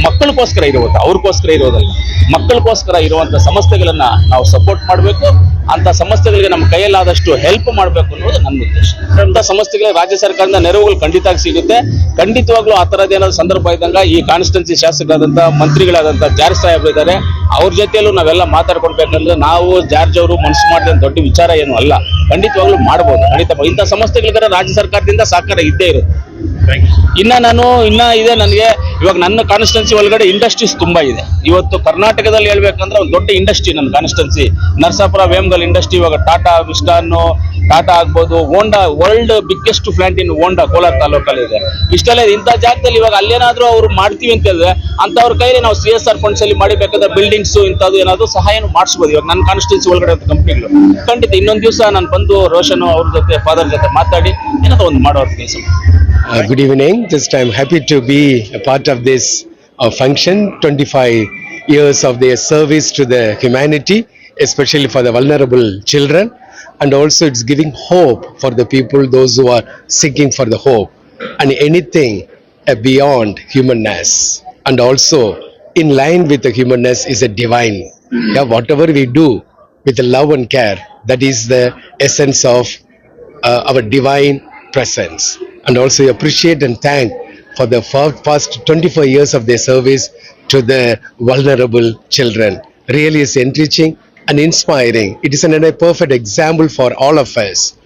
ಮಕ್ಕಳಿಗೋಸ್ಕರ ಇರುವಂತ ಅವ್ರಿಗೋಸ್ಕರ ಇರೋದಲ್ಲ. ಮಕ್ಕಳಿಗೋಸ್ಕರ ಇರುವಂತ ಸಂಸ್ಥೆಗಳನ್ನ ನಾವು ಸಪೋರ್ಟ್ ಮಾಡಬೇಕು. ಅಂತ ಸಮಸ್ಯೆಗಳಿಗೆ ನಮ್ಮ ಕೈಯಲ್ಲಾದಷ್ಟು ಹೆಲ್ಪ್ ಮಾಡಬೇಕು ಅನ್ನೋದು ನನ್ನ ಉದ್ದೇಶ. ಅಂತ ಸಂಸ್ಥೆಗಳಿಗೆ ರಾಜ್ಯ ಸರ್ಕಾರದಿಂದ ನೆರವುಗಳು ಖಂಡಿತ ಸಿಗುತ್ತೆ. ಖಂಡಿತವಾಗ್ಲೂ ಆ ಥರದ್ದು ಏನಾದ್ರು ಸಂದರ್ಭ ಇದ್ದಂಗ ಈ ಕಾನ್ಸ್ಟಿಟ್ಯೂನ್ಸಿ ಶಾಸಕರಾದಂಥ, ಮಂತ್ರಿಗಳಾದಂಥ ಜಾರ್ಜ್ ಸಾಹೇಬ್ರು ಇದ್ದಾರೆ. ಅವ್ರ ಜೊತೆಯಲ್ಲೂ ನಾವೆಲ್ಲ ಮಾತಾಡ್ಕೊಳ್ಬೇಕಂದ್ರೆ ನಾವು ಜಾರ್ಜ್ ಅವರು ಮನಸ್ಸು ಮಾಡಿದ ದೊಡ್ಡ ವಿಚಾರ ಏನು ಅಲ್ಲ. ಖಂಡಿತವಾಗ್ಲೂ ಮಾಡ್ಬೋದು. ಖಂಡಿತ ಇಂಥ ಸಂಸ್ಥೆಗಳಿಗಾರ ರಾಜ್ಯ ಸರ್ಕಾರದಿಂದ ಸಹಕಾರ ಇದ್ದೇ ಇರುತ್ತೆ. ಇನ್ನ ನಾನು, ಇನ್ನ ಇದೆ ನನಗೆ. ಇವಾಗ ನನ್ನ ಕಾನ್ಸ್ಟೆನ್ಸಿ ಒಳಗಡೆ ಇಂಡಸ್ಟ್ರೀಸ್ ತುಂಬಾ ಇದೆ. ಇವತ್ತು ಕರ್ನಾಟಕದಲ್ಲಿ ಹೇಳ್ಬೇಕಂದ್ರೆ ಒಂದು ದೊಡ್ಡ ಇಂಡಸ್ಟ್ರಿ ನನ್ನ ಕಾನ್ಸ್ಟೆನ್ಸಿ ನರಸಾಪುರ ವೇಮ್ಗಲ್ ಇಂಡಸ್ಟ್ರಿ ಇವಾಗ ಟಾಟಾ ವಿಸ್ಟಾನ್ ಟಾಟಾ ಆಗ್ಬೋದು, Honda world biggest plant in Honda, Kolar ತಾಲೂಕಲ್ಲಿ ಇದೆ. ಇಷ್ಟೆಲ್ಲ. ಇಂಥ ಜಾಗದಲ್ಲಿ ಇವಾಗ ಅಲ್ಲೇನಾದ್ರೂ ಅವ್ರು ಮಾಡ್ತೀವಿ ಅಂತ ಹೇಳಿದ್ರೆ ಅಂತವ್ರ ಕೈಲಿ ನಾವು ಸಿ ಎಸ್ ಆರ್ ಫಂಡ್ಸ್ ಅಲ್ಲಿ ಮಾಡಬೇಕಾದ ಬಿಲ್ಡಿಂಗ್ಸ್ ಇಂಥದ್ದು ಏನಾದ್ರು ಸಹಾಯನೂ ಮಾಡಿಸ್ಬೋದು. ಇವಾಗ ನನ್ನ ಕಾನ್ಸ್ಟೆನ್ಸಿ ಒಳಗಡೆ ಕಂಪ್ನಿಗಳು ಖಂಡಿತ ಇನ್ನೊಂದು ದಿವಸ ನಾನು ಬಂದು ರೋಷನ್ ಅವ್ರ ಜೊತೆ ಫಾದರ್ ಜೊತೆ ಮಾತಾಡಿ ಏನಾದ್ರು ಒಂದು ಮಾಡೋ ಕೆಲಸ Uh, good evening. Just I'm happy to be a part of this uh, function. 25 years of their service to the humanity, especially for the vulnerable children, and also it's giving hope for the people, those who are seeking for the hope, and anything uh, beyond humanness, and also in line with the humanness is a divine. Yeah, whatever we do with love and care, that is the essence of uh, our divine presence and also appreciate and thank for the past 24 years of their service to the vulnerable children. Really is enriching and inspiring. It is an, a perfect example for all of us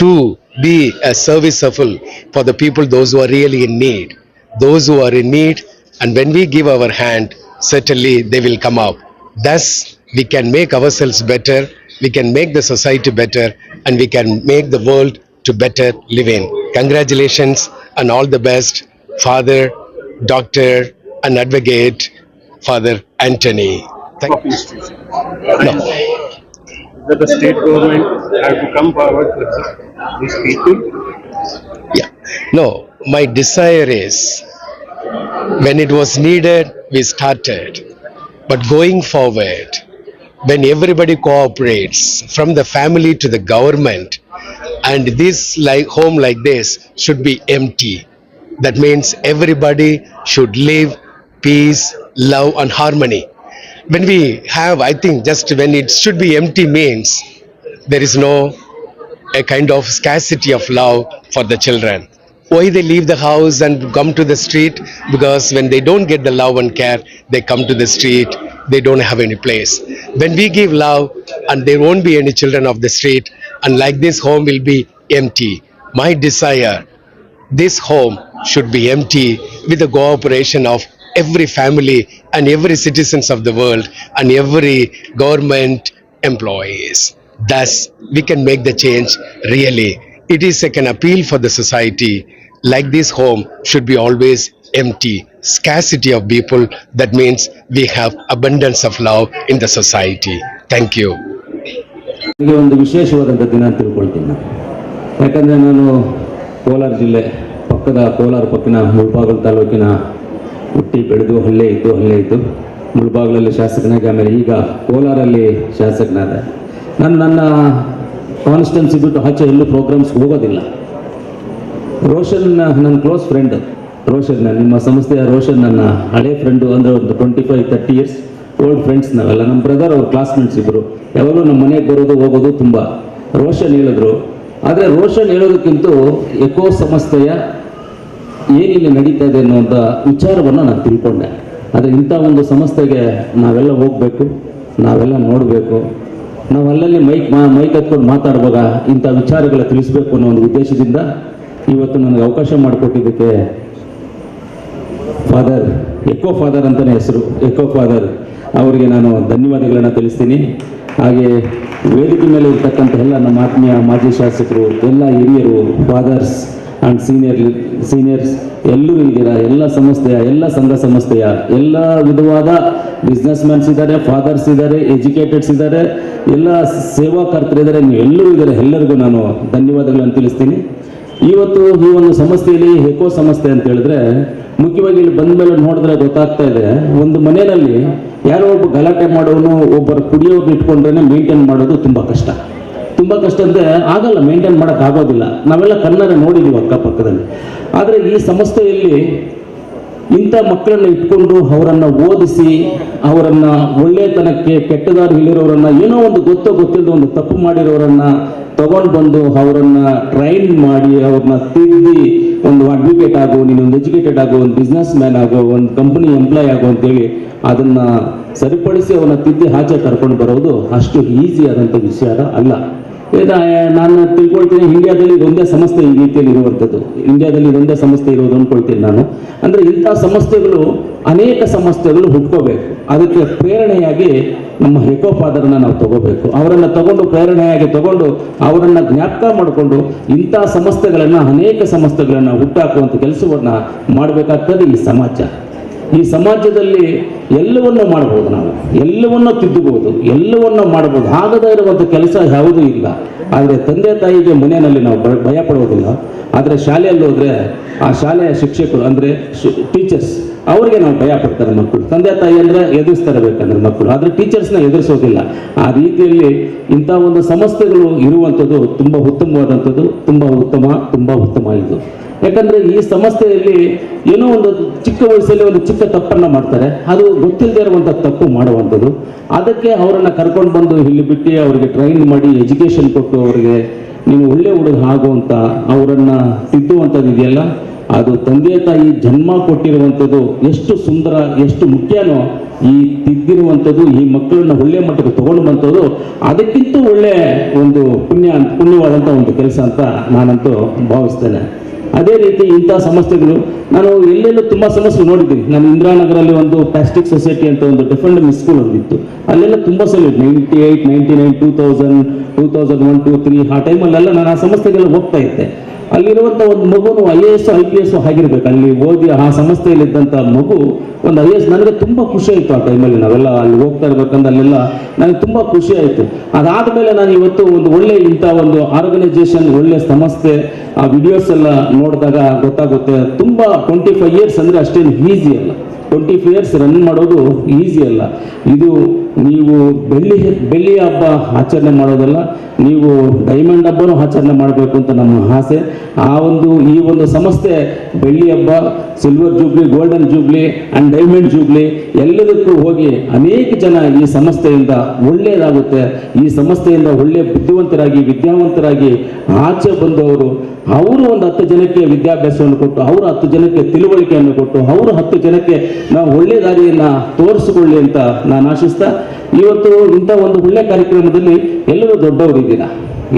to be a serviceable for the people those who are really in need. Those who are in need and when we give our hand certainly they will come up. Thus we can make ourselves better we can make the society better and we can make the world to better live in congratulations and all the best father doctor and advocate father anthony thank you no. That the state government have to come forward for these people. Yeah. No, my desire is when it was needed, we started. But going forward, when everybody cooperates from the family to the government, and this like home like this should be empty. That means everybody should live peace, love, and harmony. When we have, I think, just when it should be empty means there is no a kind of scarcity of love for the children. Why they leave the house and come to the street? Because when they don't get the love and care, they come to the street, they don't have any place. When we give love and there won't be any children of the street, and like this home will be empty. My desire, this home should be empty with the cooperation of every family and every citizens of the world and every government employees. Thus, we can make the change really. It is like an appeal for the society. Like this home should be always empty. Scarcity of people, that means we have abundance of love in the society. Thank you. ನನಗೆ ಒಂದು ವಿಶೇಷವಾದಂಥ ದಿನ ಅಂತ ತಿಳ್ಕೊಳ್ತೀನಿ ನಾನು. ಯಾಕಂದರೆ ನಾನು ಕೋಲಾರ ಜಿಲ್ಲೆ ಪಕ್ಕದ ಕೋಲಾರ ಪಕ್ಕಿನ ಮುಳ್ಬಾಗಲ್ ತಾಲೂಕಿನ ಹುಟ್ಟಿ ಬೆಳೆದು ಹಳ್ಳೆ ಇದ್ದು ಹಳ್ಳೆ ಇದ್ದು ಮುಳ್ಬಾಗಲಲ್ಲಿ ಶಾಸಕನಾಗಿ ಆಮೇಲೆ ಈಗ ಕೋಲಾರಲ್ಲಿ ಶಾಸಕನಾದ. ನಾನು ನನ್ನ ಕಾನ್ಸ್ಟೆನ್ಸಿ ಬಿಟ್ಟು ಆಚೆ ಎಲ್ಲೂ ಪ್ರೋಗ್ರಾಮ್ಸ್ಗೆ ಹೋಗೋದಿಲ್ಲ. ರೋಷನ್ ನನ್ನ ಕ್ಲೋಸ್ ಫ್ರೆಂಡ್ ರೋಷನ್ ನಿಮ್ಮ ಸಂಸ್ಥೆಯ ರೋಷನ್ ನನ್ನ ಹಳೆ ಫ್ರೆಂಡು ಅಂದರೆ ಒಂದು twenty five thirty years old friends ನಾವೆಲ್ಲ ನಮ್ಮ ಬ್ರದರ್ ಅವ್ರ ಕ್ಲಾಸ್ಮೇಟ್ಸ್ ಇಬ್ಬರು ಯಾವಾಗಲೂ ನಮ್ಮ ಮನೆಗೆ ಬರೋದು, ಹೋಗೋದು ತುಂಬ ರೋಷನ್ ಹೇಳಿದ್ರು. ಆದರೆ ರೋಷನ್ ಹೇಳೋದಕ್ಕಿಂತ ಎಕೋ ಸಂಸ್ಥೆಯ ಏನಿಲ್ಲಿ ನಡೀತಾ ಇದೆ ಅನ್ನುವಂಥ ವಿಚಾರವನ್ನು ನಾನು ತಿಳ್ಕೊಂಡೆ. ಆದರೆ ಇಂಥ ಒಂದು ಸಂಸ್ಥೆಗೆ ನಾವೆಲ್ಲ ಹೋಗಬೇಕು, ನಾವೆಲ್ಲ ನೋಡಬೇಕು. ನಾವು ಅಲ್ಲಲ್ಲಿ ಮೈಕ್ ಮಾ, ಮೈಕ್ ಹತ್ಕೊಂಡು ಮಾತಾಡುವಾಗ ಇಂಥ ವಿಚಾರಗಳ ತಿಳಿಸ್ಬೇಕು ಅನ್ನೋ ಒಂದು ಉದ್ದೇಶದಿಂದ ಇವತ್ತು ನನಗೆ ಅವಕಾಶ ಮಾಡಿಕೊಟ್ಟಿದ್ದಕ್ಕೆ ಫಾದರ್ ಎಕೋ ಫಾದರ್ ಅಂತಲೇ ಹೆಸರು ಎಕೋ ಫಾದರ್ ಅವರಿಗೆ ನಾನು ಧನ್ಯವಾದಗಳನ್ನು ತಿಳಿಸ್ತೀನಿ. ಹಾಗೆ ವೇದಿಕೆ ಮೇಲೆ ಇರ್ತಕ್ಕಂಥ ಎಲ್ಲ ನಮ್ಮ ಆತ್ಮೀಯ ಮಾಜಿ ಶಾಸಕರು, ಎಲ್ಲ ಹಿರಿಯರು ಫಾದರ್ಸ್ ಆ್ಯಂಡ್ ಸೀನಿಯರ್ ಸೀನಿಯರ್ಸ್ ಎಲ್ಲರೂ ಇದ್ದೀರಾ ಎಲ್ಲ ಸಂಸ್ಥೆಯ, ಎಲ್ಲ ಸಂಘ ಸಂಸ್ಥೆಯ ಎಲ್ಲ ವಿಧವಾದ ಬಿಸ್ನೆಸ್ ಮ್ಯಾನ್ಸ್ ಇದ್ದಾರೆ ಫಾದರ್ಸ್ ಇದ್ದಾರೆ ಎಜುಕೇಟೆಡ್ಸ್ ಇದ್ದಾರೆ, ಎಲ್ಲ ಸೇವಾಕರ್ತರಿದ್ದಾರೆ ನೀವು ಎಲ್ಲರೂ ಇದ್ದಾರೆ, ಎಲ್ಲರಿಗೂ ನಾನು ಧನ್ಯವಾದಗಳನ್ನು ತಿಳಿಸ್ತೀನಿ. ಇವತ್ತು ಈ ಒಂದು ಸಂಸ್ಥೆಯಲ್ಲಿ ಹೆಕೋ ಸಂಸ್ಥೆ ಅಂತ ಹೇಳಿದ್ರೆ ಮುಖ್ಯವಾಗಿ ಇಲ್ಲಿ ಬಂದ ಮೇಲೆ ನೋಡಿದ್ರೆ ಗೊತ್ತಾಗ್ತಾ ಇದೆ, ಒಂದು ಮನೆಯಲ್ಲಿ ಯಾರೋ ಒಬ್ಬ ಗಲಾಟೆ ಮಾಡೋನು, ಒಬ್ಬರು ಕುಡಿಯೋರ್ನ ಇಟ್ಕೊಂಡ್ರೆ ಮೇಂಟೈನ್ ಮಾಡೋದು ತುಂಬ ಕಷ್ಟ. ತುಂಬ ಕಷ್ಟ ಅಂದರೆ ಆಗಲ್ಲ ಮೇಂಟೈನ್ ಆಗೋದಿಲ್ಲ. ನಾವೆಲ್ಲ ಕನ್ನಡ ನೋಡಿದ್ದೀವಿ ಅಕ್ಕಪಕ್ಕದಲ್ಲಿ. ಆದರೆ ಈ ಸಂಸ್ಥೆಯಲ್ಲಿ ಇಂಥ ಮಕ್ಕಳನ್ನು ಇಟ್ಕೊಂಡು ಅವರನ್ನು ಓದಿಸಿ, ಅವರನ್ನು ಒಳ್ಳೆತನಕ್ಕೆ, ಕೆಟ್ಟದಾರಿ ಇಲ್ಲಿರೋರನ್ನು ಏನೋ ಒಂದು ಗೊತ್ತೋ ಗೊತ್ತಿಲ್ಲದ ಒಂದು ತಪ್ಪು ಮಾಡಿರೋರನ್ನು ತಗೊಂಡು ಬಂದು ಅವರನ್ನು ಟ್ರೈನ್ ಮಾಡಿ, ಅವ್ರನ್ನ ತಿದ್ದಿ ಒಂದು ಅಡ್ವೊಕೇಟ್ ಆಗು ಒಂದು ಎಜುಕೇಟೆಡ್ ಆಗೋ, ಒಂದು ಬಿಸ್ನೆಸ್ ಮ್ಯಾನ್ ಆಗೋ, ಒಂದು ಕಂಪನಿ ಎಂಪ್ಲಾಯ್ ಆಗು ಅಂತೇಳಿ ಅದನ್ನು ಸರಿಪಡಿಸಿ ಅವನ ತಿದ್ದಿ ಆಚೆ ಕರ್ಕೊಂಡು ಬರೋದು ಅಷ್ಟು ಈಸಿ ಆದಂಥ ವಿಷಯ ಅಲ್ಲ. ನಾನು ತಿಳ್ಕೊಳ್ತೀನಿ, ಇಂಡಿಯಾದಲ್ಲಿ ಒಂದೇ ಸಂಸ್ಥೆ ಈ ರೀತಿಯಲ್ಲಿ ಇರುವಂಥದ್ದು. ಇಂಡಿಯಾದಲ್ಲಿ ಒಂದೇ ಸಂಸ್ಥೆ ಇರೋದು ಅಂದ್ಕೊಳ್ತೀನಿ ನಾನು. ಅಂದರೆ ಇಂಥ ಸಂಸ್ಥೆಗಳು ಅನೇಕ ಸಂಸ್ಥೆಗಳು ಹುಟ್ಕೋಬೇಕು. ಅದಕ್ಕೆ ಪ್ರೇರಣೆಯಾಗಿ ನಮ್ಮ ಹೆಕೋ ನಾವು ತಗೋಬೇಕು. ಅವರನ್ನು ತಗೊಂಡು ಪ್ರೇರಣೆಯಾಗಿ ತಗೊಂಡು ಅವರನ್ನು ಜ್ಞಾಪಕ ಮಾಡಿಕೊಂಡು ಇಂಥ ಸಂಸ್ಥೆಗಳನ್ನು ಅನೇಕ ಸಂಸ್ಥೆಗಳನ್ನು ಹುಟ್ಟಾಕುವಂಥ ಕೆಲಸವನ್ನು ಮಾಡಬೇಕಾಗ್ತದೆ ಈ ಸಮಾಜ. ಈ ಸಮಾಜದಲ್ಲಿ ಎಲ್ಲವನ್ನೂ ಮಾಡಬಹುದು ನಾವು. ಎಲ್ಲವನ್ನೂ ತಿದ್ದಬಹುದು ಎಲ್ಲವನ್ನೂ ಮಾಡಬಹುದು ಆಗದೇ ಇರುವಂಥ ಕೆಲಸ ಯಾವುದೂ ಇಲ್ಲ. ಆದರೆ ತಂದೆ ತಾಯಿಗೆ ಮನೆಯಲ್ಲಿ ನಾವು ಭಯ- ಪಡೋದಿಲ್ಲ ಆದರೆ ಶಾಲೆಯಲ್ಲಿ ಹೋದರೆ ಆ ಶಾಲೆಯ ಶಿಕ್ಷಕರು, ಅಂದರೆ ಟೀಚರ್ಸ್ ಅವರಿಗೆ ನಾವು ಭಯ ಪಡ್ತಾರೆ ಮಕ್ಕಳು. ತಂದೆ ತಾಯಿ ಅಂದರೆ ಎದುರಿಸ್ತಾರೆ ಬೇಕಂದ್ರೆ ಮಕ್ಕಳು. ಆದರೆ ಟೀಚರ್ಸ್ನ ಎದುರಿಸೋದಿಲ್ಲ. ಆ ರೀತಿಯಲ್ಲಿ ಇಂಥ ಒಂದು ಸಂಸ್ಥೆಗಳು ಇರುವಂಥದ್ದು ತುಂಬ ಉತ್ತಮವಾದಂಥದ್ದು, ತುಂಬ ಉತ್ತಮ ತುಂಬ ಉತ್ತಮ ಇದು. ಯಾಕಂದ್ರೆ ಈ ಸಂಸ್ಥೆಯಲ್ಲಿ ಏನೋ ಒಂದು ಚಿಕ್ಕ ವಯಸ್ಸಲ್ಲಿ ಒಂದು ಚಿಕ್ಕ ತಪ್ಪನ್ನ ಮಾಡ್ತಾರೆ. ಅದು ಗೊತ್ತಿಲ್ಲದೆ ಇರುವಂಥ ತಪ್ಪು ಮಾಡುವಂಥದ್ದು. ಅದಕ್ಕೆ ಅವರನ್ನು ಕರ್ಕೊಂಡು ಬಂದು ಇಲ್ಲಿ ಬಿಟ್ಟು ಅವರಿಗೆ ಟ್ರೈನ್ ಮಾಡಿ ಎಜುಕೇಶನ್ ಕೊಟ್ಟು ಅವರಿಗೆ ನೀವು ಒಳ್ಳೆ ಹುಡುಗ ಆಗುವಂಥ ಅವರನ್ನ ತಿದ್ದುವಂಥದ್ದು ಇದೆಯಲ್ಲ? ಅದು ತಂದೆ ತಾಯಿ ಜನ್ಮ ಕೊಟ್ಟಿರುವಂಥದ್ದು ಎಷ್ಟು ಸುಂದರ, ಎಷ್ಟು ಮುಖ್ಯನೋ ಈ ತಿದ್ದಿರುವಂಥದ್ದು, ಈ ಮಕ್ಕಳನ್ನ ಒಳ್ಳೆ ಮಟ್ಟಕ್ಕೆ ತಗೊಂಡು ಬಂಥದ್ದು ಅದಕ್ಕಿಂತ ಒಳ್ಳೆ ಒಂದು ಪುಣ್ಯ ಪುಣ್ಯವಾದಂಥ ಒಂದು ಕೆಲಸ ಅಂತ ನಾನಂತೂ ಭಾವಿಸ್ತೇನೆ. ಅದೇ ರೀತಿ ಇಂಥ ಸಮಸ್ಯೆಗಳು ನಾನು ಎಲ್ಲೆಲ್ಲೂ ತುಂಬ ಸಮಸ್ಯೆ ನೋಡಿದ್ದೀನಿ. ನಾನು ಇಂದಿರಾನಗರಲ್ಲಿ ಒಂದು ಪ್ಲಾಸ್ಟಿಕ್ ಸೊಸೈಟಿ ಅಂತ ಒಂದು ಡಿಫೆಂಡ್ ಸ್ಕೂಲ್ ಒಂದಿತ್ತು ಅಲ್ಲೆಲ್ಲ ತುಂಬ ಸಲ ninety eight, ninety nine, two thousand two thousand one, two, three, ಆ ಟೈಮಲ್ಲೆಲ್ಲ ನಾನು ಆ ಸಮಸ್ಯೆಗೆಲ್ಲ ಹೋಗ್ತಾ ಇದ್ದೆ. ಅಲ್ಲಿರುವಂಥ ಒಂದು ಮಗುನು I A S I P S ಆಗಿರ್ಬೇಕು. ಅಲ್ಲಿ ಓದಿ ಆ ಸಂಸ್ಥೆಯಲ್ಲಿದ್ದಂಥ ಮಗು ಒಂದು ಐ ಎಸ್ ನನಗೆ ತುಂಬ ಖುಷಿ ಆಯಿತು ಆ ಟೈಮಲ್ಲಿ ನಾವೆಲ್ಲ ಅಲ್ಲಿ ಹೋಗ್ತಾ ಇರ್ಬೇಕಂದ್ರೆ ಅಲ್ಲೆಲ್ಲ ನನಗೆ ತುಂಬ ಖುಷಿ ಆಯಿತು. ಅದಾದಮೇಲೆ ನಾನು ಇವತ್ತು ಒಂದು ಒಳ್ಳೆ ಇಂಥ ಒಂದು ಆರ್ಗನೈಸೇಷನ್ ಒಳ್ಳೆ ಸಂಸ್ಥೆ, ಆ ವಿಡಿಯೋಸ್ ಎಲ್ಲ ನೋಡಿದಾಗ ಗೊತ್ತಾಗುತ್ತೆ. ತುಂಬ ಟ್ವೆಂಟಿ ಫೈವ್ ಇಯರ್ಸ್ ಅಂದರೆ ಅಷ್ಟೇನು ಈಸಿ ಅಲ್ಲ. ಟ್ವೆಂಟಿ ಫೈವ್ ಇಯರ್ಸ್ ರನ್ ಮಾಡೋದು ಈಸಿ ಅಲ್ಲ. ಇದು ನೀವು ಬೆಳ್ಳಿ ಬೆಳ್ಳಿ ಹಬ್ಬ ಆಚರಣೆ ಮಾಡೋದಲ್ಲ, ನೀವು ಡೈಮಂಡ್ ಹಬ್ಬನೂ ಆಚರಣೆ ಮಾಡಬೇಕು ಅಂತ ನಮ್ಮ ಆಸೆ. ಆ ಒಂದು, ಈ ಒಂದು ಸಂಸ್ಥೆ ಬೆಳ್ಳಿ ಹಬ್ಬ silver jubilee golden jubilee and diamond jubilee ಎಲ್ಲದಕ್ಕೂ ಹೋಗಿ ಅನೇಕ ಜನ ಈ ಸಂಸ್ಥೆಯಿಂದ ಒಳ್ಳೆಯದಾಗುತ್ತೆ. ಈ ಸಂಸ್ಥೆಯಿಂದ ಒಳ್ಳೆಯ ಬುದ್ಧಿವಂತರಾಗಿ, ವಿದ್ಯಾವಂತರಾಗಿ ಆಚೆ ಬಂದವರು ಅವರು ಒಂದು ಹತ್ತು ಜನಕ್ಕೆ ವಿದ್ಯಾಭ್ಯಾಸವನ್ನು ಕೊಟ್ಟು, ಅವರು ಹತ್ತು ಜನಕ್ಕೆ ತಿಳುವಳಿಕೆಯನ್ನು ಕೊಟ್ಟು, ಅವರು ಹತ್ತು ಜನಕ್ಕೆ ನಾವು ಒಳ್ಳೆಯ ದಾರಿಯನ್ನು ತೋರಿಸಿಕೊಳ್ಳಿ ಅಂತ ನಾನು ಆಶಿಸ್ತಾ, ಇವತ್ತು ಇಂಥ ಒಂದು ಒಳ್ಳೆ ಕಾರ್ಯಕ್ರಮದಲ್ಲಿ ಎಲ್ಲರೂ ದೊಡ್ಡವರಿದ್ದೀರಾ?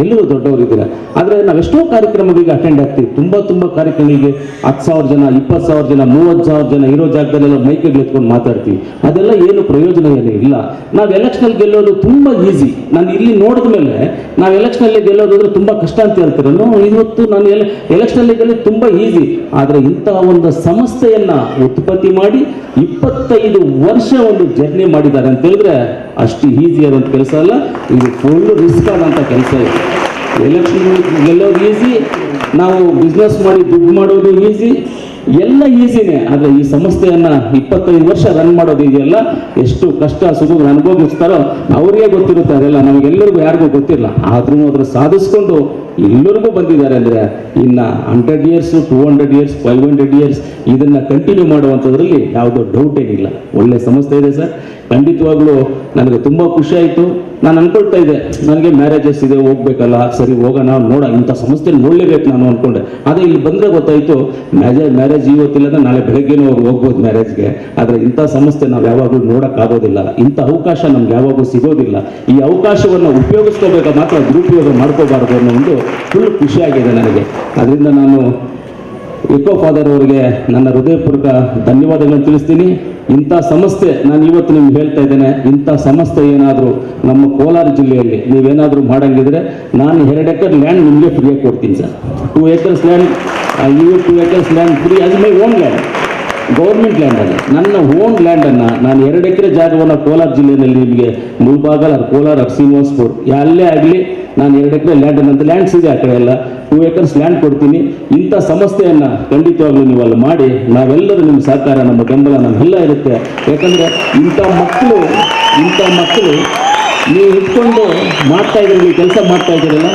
ಎಲ್ಲರೂ ದೊಡ್ಡವರಿದ್ದೀರಾ ಆದರೆ ನಾವೆಷ್ಟೋ ಕಾರ್ಯಕ್ರಮಗಳಿಗೆ ಅಟೆಂಡ್ ಆಗ್ತೀವಿ. ತುಂಬ ತುಂಬ ಕಾರ್ಯಕ್ರಮಗಳಿಗೆ ಹತ್ತು ಸಾವಿರ ಜನ, ಇಪ್ಪತ್ತು ಸಾವಿರ ಜನ, ಮೂವತ್ತು ಸಾವಿರ ಜನ ಇರೋ ಜಾಗದಲ್ಲೆಲ್ಲ ಮೈಕಲ್ಲಿ ಎತ್ಕೊಂಡು ಮಾತಾಡ್ತೀವಿ. ಅದೆಲ್ಲ ಏನು ಪ್ರಯೋಜನ ಏನು ಇಲ್ಲ. ನಾವು ಎಲೆಕ್ಷನಲ್ಲಿ ಗೆಲ್ಲೋದು ತುಂಬ ಈಸಿ ನಾನು ಇಲ್ಲಿ ನೋಡಿದ ಮೇಲೆ ನಾವು ಎಲೆಕ್ಷನಲ್ಲಿ ಗೆಲ್ಲೋದಾದ್ರೆ ತುಂಬ ಕಷ್ಟ ಅಂತ ಹೇಳ್ತೀರ? ಇವತ್ತು ನಾನು ಎಲೆ ಎಲೆಕ್ಷನಲ್ಲಿ ಗೆಲ್ಲೋದು ತುಂಬ ಈಸಿ ಆದರೆ ಇಂತಹ ಒಂದು ಸಂಸ್ಥೆಯನ್ನು ಉತ್ಪತ್ತಿ ಮಾಡಿ ಇಪ್ಪತ್ತೈದು ವರ್ಷ ಒಂದು ಜರ್ನಿ ಮಾಡಿದ್ದಾರೆ ಅಂತ ಹೇಳಿದ್ರೆ ಅಷ್ಟು ಈಸಿ ಆದಂಥ ಕೆಲಸ ಅಲ್ಲ. ಇದು ಫುಲ್ ರಿಸ್ಕ್ ಆದಂಥ ಕೆಲಸ ಇದೆ. ಎಲೆಕ್ಷನ್ ಗೆಲ್ಲೋದು ಈಸಿ ನಾವು ಬಿಸ್ನೆಸ್ ಮಾಡಿ ದುಡ್ಡು ಮಾಡೋದು ಈಸಿ ಎಲ್ಲ ಈಸಿನೇ ಆದರೆ ಈ ಸಂಸ್ಥೆಯನ್ನು ಇಪ್ಪತ್ತೈದು ವರ್ಷ ರನ್ ಮಾಡೋದು ಇದೆಯಲ್ಲ ಎಷ್ಟು ಕಷ್ಟ ಸುಖ ಅನುಭವಿಸ್ತಾರೋ ಅವ್ರಿಗೆ ಗೊತ್ತಿರುತ್ತೆ, ಅದೆಲ್ಲ ನಮಗೆಲ್ಲರಿಗೂ ಯಾರಿಗೂ ಗೊತ್ತಿಲ್ಲ. ಆದ್ರೂ ಅದನ್ನು ಸಾಧಿಸ್ಕೊಂಡು ಎಲ್ಲರಿಗೂ ಬಂದಿದ್ದಾರೆ ಅಂದರೆ ಇನ್ನು hundred years two hundred years five hundred years ಇದನ್ನು ಕಂಟಿನ್ಯೂ ಮಾಡುವಂಥದ್ರಲ್ಲಿ ಯಾವುದೋ ಡೌಟ್ ಏನಿಲ್ಲ. ಒಳ್ಳೆ ಸಂಸ್ಥೆ ಇದೆ ಸರ್. ಖಂಡಿತವಾಗ್ಲೂ ನನಗೆ ತುಂಬ ಖುಷಿ ಆಯಿತು. ನಾನು ಅನ್ಕೊಳ್ತಾ ಇದ್ದೆ, ನನಗೆ ಮ್ಯಾರೇಜಸ್ ಇದೆ, ಹೋಗ್ಬೇಕಲ್ಲ, ಸರಿ ಹೋಗೋಣ ನೋಡ ಇಂಥ ಸಂಸ್ಥೆ ನೋಡಲೇಬೇಕು ನಾನು ಅನ್ಕೊಂಡೆ. ಆದರೆ ಇಲ್ಲಿ ಬಂದರೆ ಗೊತ್ತಾಯಿತು ಮ್ಯಾರೇಜ್ ಮ್ಯಾರೇಜ್ ಇವತ್ತಿಲ್ಲ ಅಂದರೆ ನಾಳೆ ಬೆಳಗ್ಗೆನೂ ಅವ್ರು ಹೋಗ್ಬೋದು ಮ್ಯಾರೇಜ್ಗೆ. ಆದರೆ ಇಂಥ ಸಂಸ್ಥೆ ನಾವು ಯಾವಾಗಲೂ ನೋಡೋಕ್ಕಾಗೋದಿಲ್ಲ ಇಂಥ ಅವಕಾಶ ನಮ್ಗೆ ಯಾವಾಗಲೂ ಸಿಗೋದಿಲ್ಲ. ಈ ಅವಕಾಶವನ್ನು ಉಪಯೋಗಿಸ್ಕೋಬೇಕು ಮಾತ್ರ ದುರುಪಯೋಗ ಮಾಡ್ಕೋಬಾರ್ದು ಅನ್ನೋ ಒಂದು ಫುಲ್ ಖುಷಿಯಾಗಿದೆ ನನಗೆ. ಅದರಿಂದ ನಾನು ಎಕೋ ಫಾದರ್ ಅವರಿಗೆ ನನ್ನ ಹೃದಯಪೂರ್ವಕ ಧನ್ಯವಾದಗಳನ್ನು ತಿಳಿಸ್ತೀನಿ. ಇಂಥ ಸಂಸ್ಥೆ ನಾನು ಇವತ್ತು ನಿಮ್ಗೆ ಹೇಳ್ತಾ ಇದ್ದೇನೆ. ಇಂಥ ಸಂಸ್ಥೆ ಏನಾದರೂ ನಮ್ಮ ಕೋಲಾರ ಜಿಲ್ಲೆಯಲ್ಲಿ ನೀವೇನಾದರೂ ಮಾಡಂಗಿದ್ರೆ ನಾನು ಎರಡು ಎಕರ್ ಲ್ಯಾಂಡ್ ನಿಮಗೆ ಫ್ರೀಯಾಗಿ ಕೊಡ್ತೀನಿ sir. Two acres land you two acres land free ಅದು ಮೈ ಓನ್ ಲ್ಯಾಂಡ್ ಗೌರ್ಮೆಂಟ್ ಲ್ಯಾಂಡಲ್ಲಿ ನನ್ನ ಓನ್ ಲ್ಯಾಂಡನ್ನು ನಾನು ಎರಡು ಎಕರೆ ಜಾಗವನ್ನು ಕೋಲಾರ ಜಿಲ್ಲೆಯಲ್ಲಿ ನಿಮಗೆ ಮುಳ್ಬಾಗಲ್ ಕೋಲಾರ ಶ್ರೀನಿವಾಸ್ಪುರ್ ಎಲ್ಲೇ ಆಗಲಿ ನಾನು ಎರಡು ಎಕರೆ ಲ್ಯಾಂಡ್ ಅಂತ ಲ್ಯಾಂಡ್ಸ್ ಇದೆ ಆ ಕಡೆ ಎಲ್ಲ ಟೂ ಏಕರ್ಸ್ ಲ್ಯಾಂಡ್ ಕೊಡ್ತೀನಿ. ಇಂಥ ಸಮಸ್ಯೆಯನ್ನು ಖಂಡಿತವಾಗ್ಲೂ ನೀವು ಅಲ್ಲಿ ಮಾಡಿ. ನಾವೆಲ್ಲರೂ ನಿಮ್ಮ ಸಹಕಾರ, ನಮ್ಮ ಬೆಂಬಲ ನಮ್ಮೆಲ್ಲ ಇರುತ್ತೆ. ಯಾಕಂದರೆ ಇಂಥ ಮಕ್ಕಳು ಇಂಥ ಮಕ್ಕಳು ನೀವು ಇಟ್ಕೊಂಡು ಮಾಡ್ತಾ ನೀವು ಕೆಲಸ ಮಾಡ್ತಾ ಇದ್ದೀರಲ್ಲ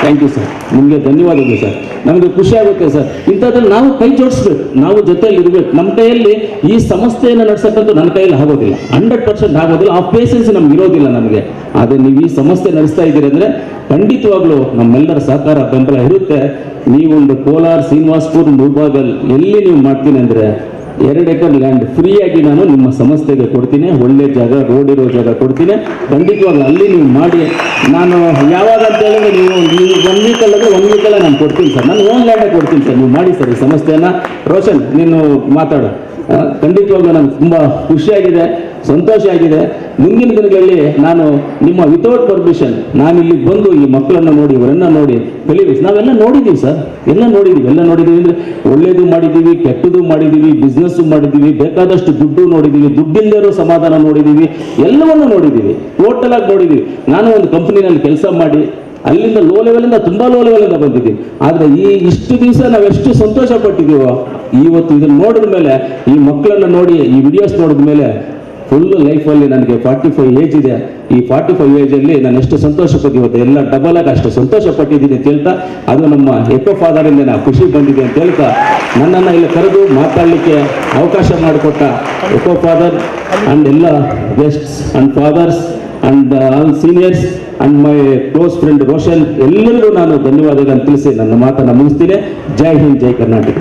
ಥ್ಯಾಂಕ್ ಯು ಸರ್ ನಿಮಗೆ ಧನ್ಯವಾದಗಳು ಸರ್ ನಮಗೆ ಖುಷಿ ಆಗುತ್ತೆ ಸರ್ ಇಂಥದ್ರಲ್ಲಿ ನಾವು ಕೈ ಜೋಡಿಸ್ಬೇಕು. ನಾವು ಜೊತೆಯಲ್ಲಿ ಇರಬೇಕು ನಮ್ಮ ಕೈಯಲ್ಲಿ ಈ ಸಂಸ್ಥೆಯನ್ನು ನಡೆಸಕ್ಕಂತೂ ನನ್ನ ಕೈಯಲ್ಲಿ ಆಗೋದಿಲ್ಲ. ಹಂಡ್ರೆಡ್ ಪರ್ಸೆಂಟ್ ಆಗೋದಿಲ್ಲ. ಆ ಪೇಷನ್ಸ್ ನಮ್ಗೆ ಇರೋದಿಲ್ಲ ನಮಗೆ. ಆದರೆ ನೀವು ಈ ಸಂಸ್ಥೆ ನಡೆಸ್ತಾ ಇದ್ದೀರಿ ಅಂದರೆ ಖಂಡಿತವಾಗ್ಲೂ ನಮ್ಮೆಲ್ಲರ ಸಹಕಾರ ಬೆಂಬಲ ಇರುತ್ತೆ. ನೀವೊಂದು ಕೋಲಾರ ಶ್ರೀನಿವಾಸ್ಪುರ್, ಮುಳ್ಬಾಗಲ್ ಎಲ್ಲಿ ನೀವು ಮಾಡ್ತೀನಿ ಅಂದರೆ ಎರಡು ಎಕರ್ ಲ್ಯಾಂಡ್ ಫ್ರೀಯಾಗಿ ನಾನು ನಿಮ್ಮ ಸಂಸ್ಥೆಗೆ ಕೊಡ್ತೀನಿ. ಒಳ್ಳೆ ಜಾಗ ರೋಡ್ ಇರೋ ಜಾಗ ಕೊಡ್ತೀನಿ. ಖಂಡಿತವಾಗ ಅಲ್ಲಿ ನೀವು ಮಾಡಿ. ನಾನು ಯಾವಾಗ ಅಂತ ಹೇಳಿದ್ರೆ ನೀವು ನೀವು ಒನ್ ಅಲ್ಲದ್ರೆ ಒನ್ ವೀಕಲ್ಲ ನಾನು ಕೊಡ್ತೀನಿ ಸರ್. ನಾನು ಓನ್ ಲ್ಯಾಂಡೇ ಕೊಡ್ತೀನಿ ಸರ್. ನೀವು ಮಾಡಿ ಸರ್ ಈ ಸಂಸ್ಥೆಯನ್ನು ರೋಷನ್, ನೀನು ಮಾತಾಡು. ಖಂಡಿತವಾಗ ಖಂಡಿತವಾಗ್ಲೂ ನನಗೆ ತುಂಬ ಖುಷಿಯಾಗಿದೆ. ಸಂತೋಷ ಆಗಿದೆ. ಮುಂದಿನ ದಿನಗಳಲ್ಲಿ ನಾನು ನಿಮ್ಮ ವಿತೌಟ್ ಪರ್ಮಿಷನ್ ನಾನು ಇಲ್ಲಿ ಬಂದು ಈ ಮಕ್ಕಳನ್ನ ನೋಡಿ, ಇವರನ್ನ ನೋಡಿ ಕಲಿವಿ ನಾವೆಲ್ಲ ನೋಡಿದ್ದೀವಿ ಸರ್. ಎಲ್ಲ ನೋಡಿದ್ದೀವಿ ಎಲ್ಲ ನೋಡಿದ್ದೀವಿ ಅಂದ್ರೆ ಒಳ್ಳೇದು ಮಾಡಿದ್ದೀವಿ ಕೆಟ್ಟದು ಮಾಡಿದ್ದೀವಿ ಬಿಸ್ನೆಸ್ಸು ಮಾಡಿದ್ದೀವಿ ಬೇಕಾದಷ್ಟು ದುಡ್ಡು ನೋಡಿದ್ದೀವಿ ದುಡ್ಡಿಲ್ಲದೆ ಇರೋ ಸಮಾಧಾನ ನೋಡಿದ್ದೀವಿ ಎಲ್ಲವನ್ನು ನೋಡಿದ್ದೀವಿ ಟೋಟಲ್ ಆಗಿ ನೋಡಿದ್ದೀವಿ ನಾನು ಒಂದು ಕಂಪನಿನಲ್ಲಿ ಕೆಲಸ ಮಾಡಿ, ಅಲ್ಲಿಂದ ಲೋ ಲೆವೆಲಿಂದ ತುಂಬಾ ಲೋ ಲೆವೆಲಿಂದ ಬಂದಿದ್ದೀವಿ ಆದರೆ ಈ ಇಷ್ಟು ದಿವಸ ನಾವು ಎಷ್ಟು ಸಂತೋಷ ಪಟ್ಟಿದ್ದೀವೋ ಇವತ್ತು ಇದನ್ನ ನೋಡಿದ ಮೇಲೆ ಈ ಮಕ್ಕಳನ್ನ ನೋಡಿ, ಈ ವಿಡಿಯೋಸ್ ನೋಡಿದ ಮೇಲೆ ಫುಲ್ ಲೈಫಲ್ಲಿ ನನಗೆ ಫಾರ್ಟಿ ಫೈವ್ ಏಜ್ ಇದೆ. ಈ ಫಾರ್ಟಿ ಫೈವ್ ಏಜಲ್ಲಿ ನಾನು ಎಷ್ಟು ಸಂತೋಷ ಪಟ್ಟಿವತ್ತೆ ಎಲ್ಲ ಡಬಲ್ ಆಗಿ ಅಷ್ಟು ಸಂತೋಷ ಪಟ್ಟಿದ್ದೀನಿ ಅಂತ ಹೇಳ್ತಾ, ಅದು ನಮ್ಮ ಎಕೋ ಫಾದರಿಂದ ನಾ ಖುಷಿ ಬಂದಿದೆ ಅಂತ ಹೇಳ್ತಾ, ನನ್ನನ್ನು ಇಲ್ಲಿ ಕರೆದು ಮಾತಾಡಲಿಕ್ಕೆ ಅವಕಾಶ ಮಾಡಿಕೊಟ್ಟ ಎಕೋ ಫಾದರ್ ಆ್ಯಂಡ್ ಎಲ್ಲ guests and fathers and all seniors and my close friend Roshan ಎಲ್ಲರಿಗೂ ನಾನು ಧನ್ಯವಾದಗಳನ್ನು ತಿಳಿಸಿ ನನ್ನ ಮಾತನ್ನು ಮುಗಿಸ್ತೀನಿ. ಜೈ ಹಿಂದ್, ಜೈ ಕರ್ನಾಟಕ